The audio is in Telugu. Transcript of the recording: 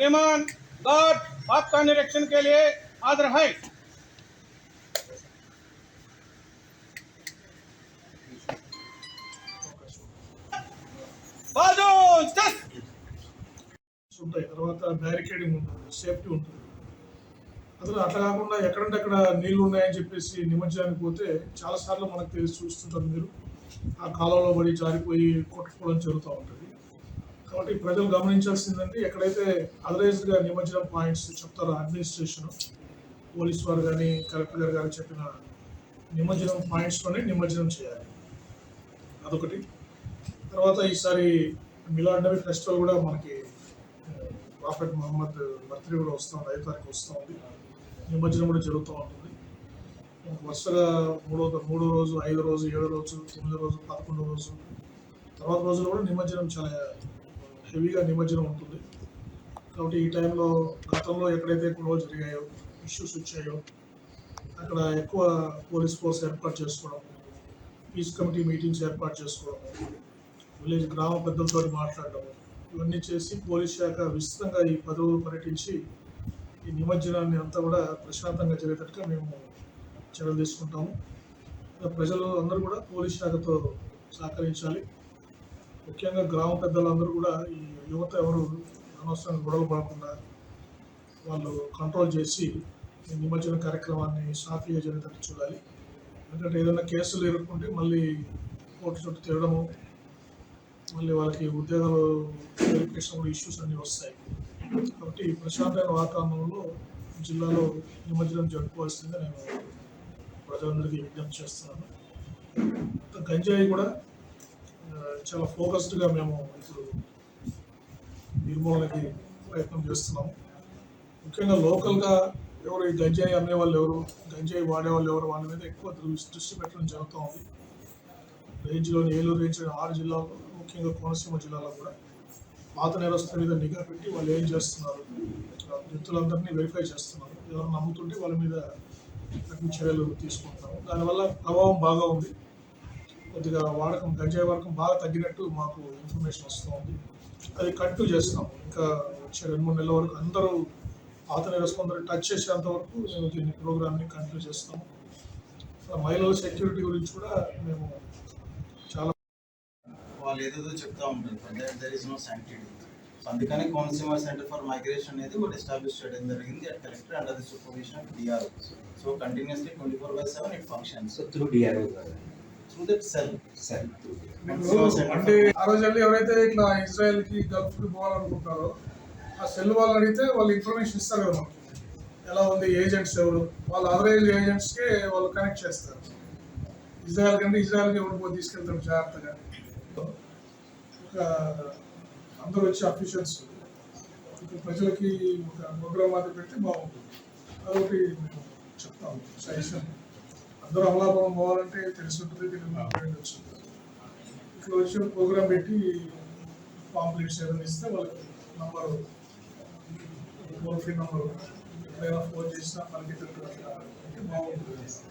श्रीमान गार्ड आपका निरीक्षण के लिए हाजिर है बाजू स्टैंड ఉంటాయి తర్వాత బ్యారికేడింగ్ ఉంటుంది సేఫ్టీ ఉంటుంది అసలు అట్లా కాకుండా ఎక్కడంటే అక్కడ నీళ్లు ఉన్నాయని చెప్పేసి నిమజ్జనానికి పోతే చాలా సార్లు మనకు తెలిసి చూస్తుంటారు మీరు ఆ కాలంలో పడి జారిపోయి కొట్టుకోవడం జరుగుతూ ఉంటుంది కాబట్టి ప్రజలు గమనించాల్సిందంటే ఎక్కడైతే అదరైజ్డ్గా నిమజ్జనం పాయింట్స్ చెప్తారో అడ్మినిస్ట్రేషన్ పోలీస్ వారు కానీ కలెక్టర్ గారు కానీ చెప్పిన నిమజ్జనం పాయింట్స్లోనే నిమజ్జనం చేయాలి. అదొకటి. తర్వాత ఈసారి మిలాడ్ నబీ ఫెస్టివల్ కూడా మనకి ప్రాఫెట్ మహమ్మద్ బర్త్డే కూడా వస్తుంది ఐదు తారీఖు వస్తూ ఉంది. నిమజ్జనం కూడా జరుగుతూ ఉంటుంది. వరుసగా మూడో మూడో రోజు ఐదో రోజు ఏడో రోజు తొమ్మిదో రోజు పదకొండో రోజు తర్వాత రోజులు కూడా నిమజ్జనం చాలా హెవీగా నిమజ్జనం ఉంటుంది. కాబట్టి ఈ టైంలో గతంలో ఎక్కడైతే గొడవలు జరిగాయో ఇష్యూస్ వచ్చాయో అక్కడ ఎక్కువ పోలీస్ ఫోర్స్ ఏర్పాటు చేసుకోవడం పీస్ కమిటీ మీటింగ్స్ ఏర్పాటు చేసుకోవడం విలేజ్ గ్రామ పెద్దలతో మాట్లాడడం ఇవన్నీ చేసి పోలీస్ శాఖ విస్తృతంగా ఈ పదవులు పర్యటించి ఈ నిమజ్జనాన్ని అంతా కూడా ప్రశాంతంగా జరిగేటట్టుగా మేము చర్యలు తీసుకుంటాము. ప్రజలు అందరూ కూడా పోలీస్ శాఖతో సహకరించాలి. ముఖ్యంగా గ్రామ పెద్దలందరూ కూడా ఈ యువత ఎవరు అనవసరంగా గొడవలు పడకుండా వాళ్ళు కంట్రోల్ చేసి ఈ నిమజ్జన కార్యక్రమాన్ని సాఫీగా జరిగేటట్టు చూడాలి. ఎందుకంటే ఏదైనా కేసులు ఎదుర్కొంటే మళ్ళీ కోర్టు చుట్టూ తిరగడము మళ్ళీ వాళ్ళకి ఉద్యోగాలు వెరిఫికేషన్ కూడా ఇష్యూస్ అన్నీ వస్తాయి. కాబట్టి ప్రశాంతమైన వాతావరణంలో జిల్లాలో నిమజ్జనం జరుపుకోవాల్సిందిగా నేను ప్రజలందరికీ విజ్ఞప్తి చేస్తున్నాను. గంజాయి కూడా చాలా ఫోకస్డ్గా మేము ఇప్పుడు నిర్మూలనకి ప్రయత్నం చేస్తున్నాము ముఖ్యంగా లోకల్గా ఎవరు ఈ గంజాయి అమ్మే వాళ్ళు ఎవరు గంజాయి వాడే వాళ్ళు ఎవరు వాళ్ళ మీద ఎక్కువ దృష్టి పెట్టడం జరుగుతూ ఉంది రేంజ్లోని ఏలూరు రేంజ్ ఆరు జిల్లాల్లో ముఖ్యంగా కోనసీమ జిల్లాలో కూడా పాత నేరస్తుల మీద నిఘా పెట్టి వాళ్ళు ఏం చేస్తున్నారు? వ్యక్తులందరినీ వెరిఫై చేస్తున్నారు. ఎవరు నమ్ముతుంటే వాళ్ళ మీద చర్యలు తీసుకుంటారు దానివల్ల ప్రభావం బాగా ఉంది. కొద్దిగా వాడకం గంజాయి వాడకం బాగా తగ్గినట్టు మాకు ఇన్ఫర్మేషన్ వస్తూ ఉంది అది కంటిన్యూ చేస్తున్నాం. ఇంకా వచ్చే రెండు మూడు నెలల వరకు అందరూ పాత నేరస్తులందరూ టచ్ చేసేంత వరకు మేము దీన్ని ప్రోగ్రామ్ని కంటిన్యూ చేస్తాము మహిళల సెక్యూరిటీ గురించి కూడా మేము చాలా వాళ్ళు ఏదేదో చెప్తా ఉంటారు. దర్ ఇస్ నో శాంక్టిటీ అందుకని కన్స్యూమర్ సెంటర్ ఫర్ మైగ్రేషన్ అనేది ఒకటి ఎస్టాబ్లిష్ చేయడం జరిగింది. At collector under the supervision of DR so continuously twenty four by seven it functions through DRO, through that cell cell. through ఇప్పుడు అంటే ఆ రోజు వెళ్ళి ఎవరైతే ఇట్లా ఇజ్రాయెల్కి గల్ఫ్కి పోవాలనుకుంటారో ఆ సెల్ వాళ్ళు అడిగితే వాళ్ళు ఇన్ఫర్మేషన్ ఇస్తారు కదా మనకి. ఎలా ఉంది ఏజెంట్స్ ఎవరు? వాళ్ళు అదరైజ్ ఏజెంట్స్కి వాళ్ళు కనెక్ట్ చేస్తారు. ఇజ్రాయెల్ కంటే ఇజ్రాయెల్కి ఎవరు పోయి తీసుకెళ్తారు జాగ్రత్తగా. ఒక అందరూ వచ్చే అఫీషియల్స్ ప్రజలకి ఒక ప్రోగ్రామ్ అది పెడితే బాగుంటుంది. అదొకటి చెప్తాము సజెషన్. అందరూ అమలాపురం పోవాలంటే తెలిసి ఉంటుంది అప్డేట్ వచ్చింది ఇక్కడ వచ్చి ప్రోగ్రామ్ పెట్టి పాంప్లెట్స్ ఏదైనా ఇస్తే వాళ్ళకి నంబర్ టోల్ ఫ్రీ నంబర్ ఎప్పుడైనా ఫోన్ చేసినా మనకి తిరుగుతుంది బాగుంటుంది.